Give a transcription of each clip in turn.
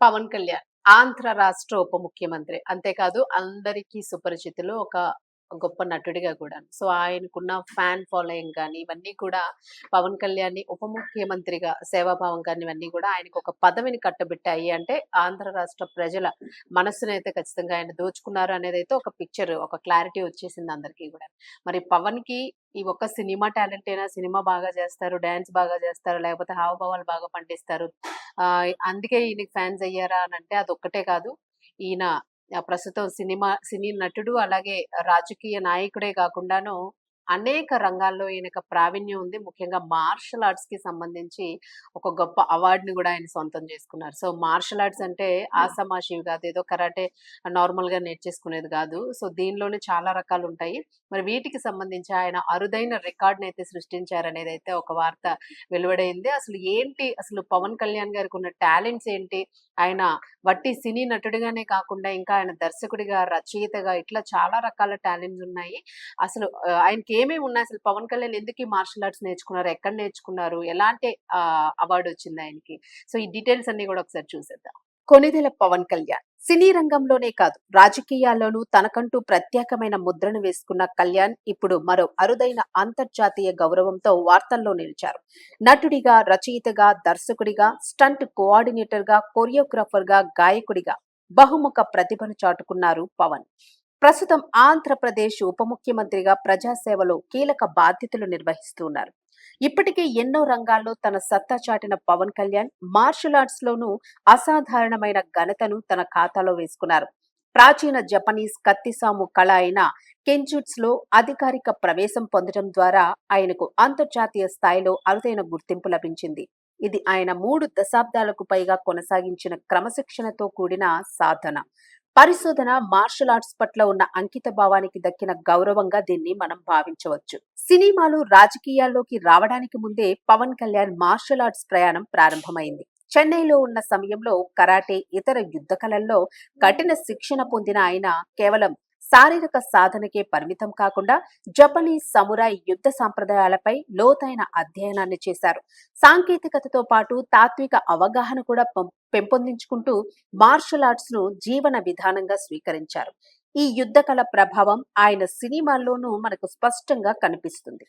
పవన్ కళ్యాణ్ ఆంధ్ర రాష్ట్ర ఉప ముఖ్యమంత్రి. అంతేకాదు అందరికీ సుపరిచితులు ఒక గొప్ప నటుడిగా కూడా సో ఆయనకున్న ఫ్యాన్ ఫాలోయింగ్ కానీ ఇవన్నీ కూడా పవన్ కళ్యాణ్ని ఉప ముఖ్యమంత్రిగా సేవాభావం కానీ ఇవన్నీ కూడా ఆయనకు ఒక పదవిని కట్టబెట్టాయి. అంటే ఆంధ్ర రాష్ట్ర ప్రజల మనస్సునైతే ఖచ్చితంగా ఆయన దోచుకున్నారు అనేది అయితే ఒక పిక్చర్ ఒక క్లారిటీ వచ్చేసింది అందరికీ కూడా. మరి పవన్కి ఈ ఒక్క సినిమా టాలెంట్ అయినా సినిమా బాగా చేస్తారు డాన్స్ బాగా చేస్తారు లేకపోతే హావభావాలు బాగా పండిస్తారు. అందుకే ఈయనకి ఫ్యాన్స్ అయ్యారా అని అంటే అదొక్కటే కాదు. ఈయన ప్రస్తుతం సినిమా సినీ నటుడు అలాగే రాజకీయ నాయకుడే కాకుండాను అనేక రంగాల్లో ఈయనకు ప్రావీణ్యం ఉంది. ముఖ్యంగా మార్షల్ ఆర్ట్స్కి సంబంధించి ఒక గొప్ప అవార్డుని కూడా ఆయన సొంతం చేసుకున్నారు. సో మార్షల్ ఆర్ట్స్ అంటే ఆసమాషివి కాదు. ఏదో కరాటే నార్మల్గా నేర్చేసుకునేది కాదు. సో దీనిలోనే చాలా రకాలు ఉంటాయి మరి వీటికి సంబంధించి ఆయన అరుదైన రికార్డుని అయితే సృష్టించారనేది అయితే ఒక వార్త వెలువడైంది. అసలు ఏంటి? అసలు పవన్ కళ్యాణ్ గారికి ఉన్న టాలెంట్స్ ఏంటి? ఆయన వట్టి సినీ నటుడిగానే కాకుండా ఇంకా ఆయన దర్శకుడిగా రచయితగా ఇట్లా చాలా రకాల టాలెంట్స్ ఉన్నాయి. అసలు ఆయనకి ఏమేమి ఉన్నాయి అసలు? పవన్ కళ్యాణ్ ఎందుకు మార్షల్ ఆర్ట్స్ నేర్చుకున్నారు? ఎక్కడ నేర్చుకున్నారు? ఎలాంటి అవార్డు వచ్చింది ఆయనకి? సో ఈ డీటెయిల్స్ అన్ని కూడా ఒకసారి చూసేద్దాం. కొనిదెల పవన్ కళ్యాణ్. సినీ రంగంలోనే కాదు రాజకీయాల్లోనూ తనకంటూ ప్రత్యేకమైన ముద్రను వేసుకున్న కళ్యాణ్ ఇప్పుడు మరో అరుదైన అంతర్జాతీయ గౌరవంతో వార్తల్లో నిలిచారు. నటుడిగా రచయితగా దర్శకుడిగా స్టంట్ కోఆర్డినేటర్గా కొరియోగ్రాఫర్గా గాయకుడిగా బహుముఖ ప్రతిభను చాటుకున్నారు పవన్. ప్రస్తుతం ఆంధ్రప్రదేశ్ ఉప ముఖ్యమంత్రిగా ప్రజాసేవలో కీలక బాధ్యతలు నిర్వహిస్తున్నారు. ఇప్పటికే ఎన్నో రంగాల్లో తన సత్తా చాటిన పవన్ కళ్యాణ్ మార్షల్ ఆర్ట్స్ లోనూ అసాధారణమైన ఘనతను తన ఖాతాలో వేసుకున్నారు. ప్రాచీన జపనీస్ కత్తిసాము కళ అయిన కెంజుట్స్లో అధికారిక ప్రవేశం పొందడం ద్వారా ఆయనకు అంతర్జాతీయ స్థాయిలో అరుదైన గుర్తింపు లభించింది. ఇది ఆయన మూడు దశాబ్దాలకు పైగా కొనసాగించిన క్రమశిక్షణతో కూడిన సాధన. పరిశోధన మార్షల్ ఆర్ట్స్ పట్ల ఉన్న అంకిత భావానికి దక్కిన గౌరవంగా దీన్ని మనం భావించవచ్చు. సినిమాలు రాజకీయాల్లోకి రావడానికి ముందే పవన్ కళ్యాణ్ మార్షల్ ఆర్ట్స్ ప్రయాణం ప్రారంభమైంది. చెన్నైలో ఉన్న సమయంలో కరాటే ఇతర యుద్ధ కళల్లో కఠిన శిక్షణ పొందిన ఆయన కేవలం శారీరక సాధనకే పరిమితం కాకుండా జపనీస్ సమురాయ్ యుద్ధ సాంప్రదాయాలపై లోతైన అధ్యయనాన్ని చేశారు. సాంకేతికతతో పాటు తాత్విక అవగాహన కూడా పెంపొందించుకుంటూ మార్షల్ ఆర్ట్స్ను జీవన విధానంగా స్వీకరించారు. ఈ యుద్ధ కళ ప్రభావం ఆయన సినిమాల్లోనూ మనకు స్పష్టంగా కనిపిస్తుంది.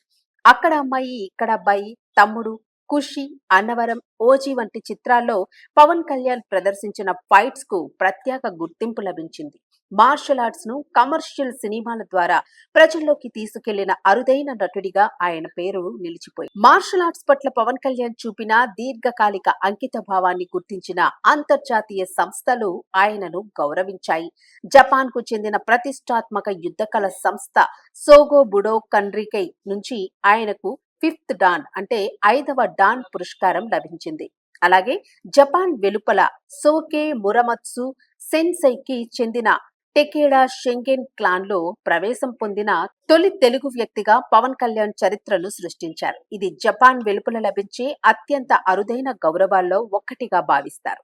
అక్కడ అమ్మాయి ఇక్కడ అబ్బాయి తమ్ముడు ఖుషి అన్నవరం ఓజీ వంటి చిత్రాల్లో పవన్ కళ్యాణ్ ప్రదర్శించిన ఫైట్స్కు ప్రత్యేక గుర్తింపు లభించింది. మార్షల్ ఆర్ట్స్ను కమర్షియల్ సినిమాల ద్వారా ప్రజల్లోకి తీసుకెళ్ళిన అరుదైన నటుడిగా ఆయన పేరు నిలిచిపోయింది. మార్షల్ ఆర్ట్స్ పట్ల పవన్ కళ్యాణ్ చూపిన దీర్ఘకాలిక అంకిత భావాన్ని గుర్తించిన అంతర్జాతీయ సంస్థలు ఆయనను గౌరవించాయి. జపాన్కు చెందిన ప్రతిష్టాత్మక యుద్ధకళ సంస్థ సోగో బుడో కండ్రికై నుంచి ఆయనకు ఫిఫ్త్ డాన్ అంటే ఐదవ డాన్ పురస్కారం లభించింది. అలాగే జపాన్ వెలుపల సోకే మురమత్సు సెన్సైకి చెందిన టెకేడా షెంగెన్ క్లాన్లో ప్రవేశం పొందిన తొలి తెలుగు వ్యక్తిగా పవన్ కళ్యాణ్ చరిత్రను సృష్టించారు. ఇది జపాన్ వెలుపల లభించే అత్యంత అరుదైన గౌరవాల్లో ఒక్కటిగా భావిస్తారు.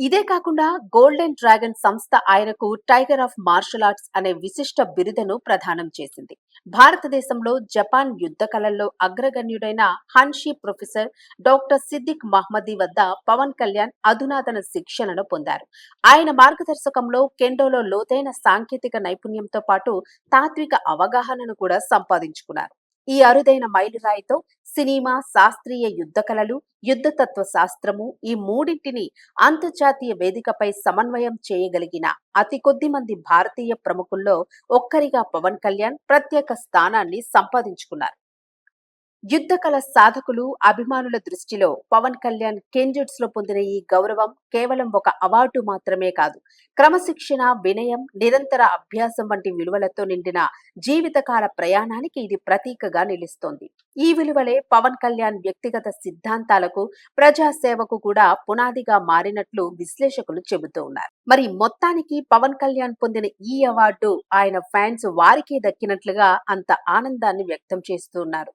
ఇదే కాకుండా గోల్డెన్ డ్రాగన్ సంస్థ ఆయనకు టైగర్ ఆఫ్ మార్షల్ ఆర్ట్స్ అనే విశిష్ట బిరుదును ప్రదానం చేసింది. భారతదేశంలో జపాన్ యుద్ధ కళల్లో అగ్రగణ్యుడైన Hanshi professor doctor Siddiq Mohammadi వద్ద పవన్ కళ్యాణ్ అధునాతన శిక్షణను పొందారు. ఆయన మార్గదర్శకంలో కెండోలో లోతైన సాంకేతిక నైపుణ్యంతో పాటు తాత్విక అవగాహనను కూడా సంపాదించుకున్నారు. ఈ అరుదైన మైలురాయితో సినిమా శాస్త్రీయ యుద్ధ కళలు యుద్ధతత్వ శాస్త్రము ఈ మూడింటిని అంతర్జాతీయ వేదికపై సమన్వయం చేయగలిగిన అతి కొద్ది మంది భారతీయ ప్రముఖుల్లో ఒక్కరిగా పవన్ కళ్యాణ్ ప్రత్యేక స్థానాన్ని సంపాదించుకున్నారు. యుద్ధ కళ సాధకులు అభిమానుల దృష్టిలో పవన్ కళ్యాణ్ కెంజుట్స్లో పొందిన ఈ గౌరవం కేవలం ఒక అవార్డు మాత్రమే కాదు. క్రమశిక్షణ వినయం నిరంతర అభ్యాసం వంటి విలువలతో నిండిన జీవితకాల ప్రయాణానికి ఇది ప్రతీకగా నిలుస్తోంది. ఈ విలువలే పవన్ కళ్యాణ్ వ్యక్తిగత సిద్ధాంతాలకు ప్రజాసేవకు కూడా పునాదిగా మారినట్లు విశ్లేషకులు చెబుతూ ఉన్నారు. మరి మొత్తానికి పవన్ కళ్యాణ్ పొందిన ఈ అవార్డు ఆయన ఫ్యాన్స్ వారికే దక్కినట్లుగా అంత ఆనందాన్ని వ్యక్తం చేస్తూ ఉన్నారు.